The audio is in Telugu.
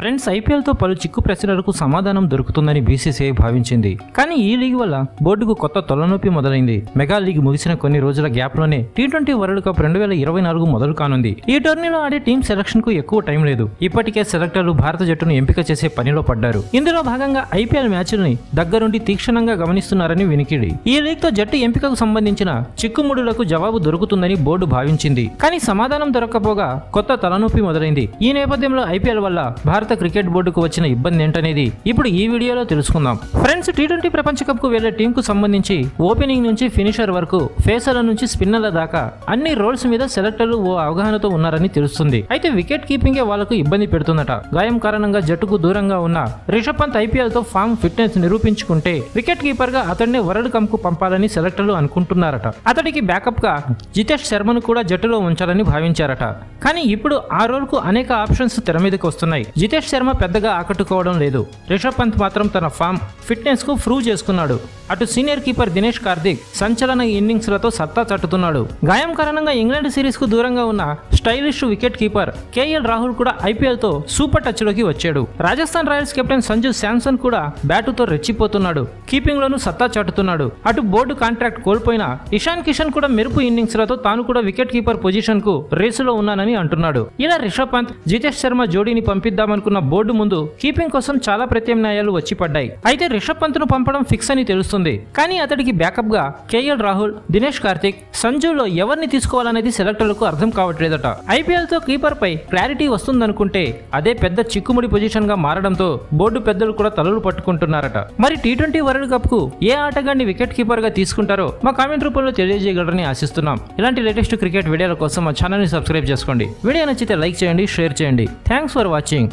ఫ్రెండ్స్ ఐపీఎల్తో పలు చిక్కు ప్రశ్నలకు సమాధానం దొరుకుతుందని బీసీసీఐ భావించింది. కానీ ఈ లీగ్ వల్ల బోర్డుకు కొత్త తొలనొప్పి మొదలైంది. మెగా లీగ్ ముగిసిన కొన్ని రోజుల గ్యాప్లోనే టీ ట్వంటీ వరల్డ్ కప్ రెండు వేల ఇరవై నాలుగు మొదలు కానుంది. ఈ టోర్నీలో ఆడే టీం సెలక్షన్కు ఎక్కువ టైం లేదు. ఇప్పటికే సెలెక్టర్లు భారత జట్టును ఎంపిక చేసే పనిలో పడ్డారు. ఇందులో భాగంగా ఐపీఎల్ మ్యాచ్ల్ని దగ్గరుండి తీక్షణంగా గమనిస్తున్నారని వినికిడి. ఈ లీగ్తో జట్టు ఎంపికకు సంబంధించిన చిక్కుముడులకు జవాబు దొరుకుతుందని బోర్డు భావించింది. కానీ సమాధానం దొరక్కపోగా కొత్త తలనొప్పి మొదలైంది. ఈ నేపథ్యంలో ఐపీఎల్ వల్ల భారత క్రికెట్ బోర్డుకు వచ్చిన ఇబ్బంది ఏంటనేది ఇప్పుడు ఈ వీడియోలో తెలుసుకుందాం. ఫ్రెండ్స్ టీ ట్వంటీ ప్రపంచ కప్కు వెళ్ళే టీం కు సంబంధించి ఓపెనింగ్ నుంచి ఫినిషర్ వరకు ఫేసర్ల నుంచి స్పిన్నర్ల దాకా అన్ని రోల్స్ మీద సెలెక్టర్లు ఓ అవగాహనతో ఉన్నారని తెలుస్తుంది. అయితే వికెట్ కీపింగే వాళ్ళకు ఇబ్బంది పెడుతుందట. గాయం కారణంగా జట్టుకు దూరంగా ఉన్న రిషబ్ పంత్ ఐపీఎల్తో ఫామ్ ఫిట్నెస్ నిరూపించుకుంటే వికెట్ కీపర్గా అతడిని వరల్డ్ కప్కు పంపాలని సెలెక్టర్లు అనుకుంటున్నారట. అతడికి బ్యాకప్గా జితేష్ శర్మను కూడా జట్టులో ఉంచాలని భావించారట. కానీ ఇప్పుడు ఆ రోల్కు అనేక ఆప్షన్స్ తెర మీదకి వస్తున్నాయి. జితేష్ శర్మ పెద్దగా ఆకట్టుకోవడం లేదు. రిషబ్ పంత్ మాత్రం తన ఫామ్ ఫిట్నెస్కు ప్రూవ్ చేసుకున్నాడు. అటు సీనియర్ కీపర్ దినేష్ కార్తిక్ సంచలన ఇన్నింగ్స్లతో సత్తా చట్టుతున్నాడు గాయం కారణంగా ఇంగ్లాండ్ సిరీస్కు దూరంగా ఉన్న stylish wicket keeper KL Rahul కూడా ఐపీఎల్తో సూపర్ టచ్లోకి వచ్చాడు. రాజస్థాన్ రాయల్స్ కెప్టెన్ సంజు శాంసన్ కూడా బ్యాటుతో రెచ్చిపోతున్నాడు. కీపింగ్లోనూ సత్తా చాటుతున్నాడు. అటు బోర్డు కాంట్రాక్ట్ కోల్పోయిన ఇషాన్ కిషన్ కూడా మెరుపు ఇన్నింగ్స్లతో తాను కూడా వికెట్ కీపర్ పొజిషన్కు రేసులో ఉన్నానని అంటున్నాడు. ఇలా రిషబ్ పంత్ జితేష్ శర్మ జోడీని పంపిద్దామనుకున్న బోర్డు ముందు కీపింగ్ కోసం చాలా ప్రత్యామ్నాయాలు వచ్చి పడ్డాయి అయితే రిషబ్ పంత్ను పంపడం ఫిక్స్ అని తెలుస్తుంది. కానీ అతడికి బ్యాకప్గా కేఎల్ రాహుల్ దినేష్ కార్తిక్ సంజులో ఎవరిని తీసుకోవాలనేది సెలెక్టర్లకు అర్థం కావట్లేదట. ఐపీఎల్తో కీపర్ పై క్లారిటీ వస్తుందనుకుంటే అదే పెద్ద చిక్కుముడి పొజిషన్గా మారడంతో బోర్డు పెద్దలు కూడా తలలు పట్టుకుంటున్నారట. మరి టీ ట్వంటీ వరల్డ్ కప్కు ఏ ఆటగాన్ని వికెట్ కీపర్గా తీసుకుంటారో మా కామెంట్ రూపంలో తెలియజేయగలరని ఆశిస్తున్నాం. ఇలాంటి లేటెస్ట్ క్రికెట్ వీడియోల కోసం మా ఛానల్ని సబ్స్క్రైబ్ చేసుకోండి. వీడియో నచ్చితే లైక్ చేయండి షేర్ చేయండి. Thanks for watching.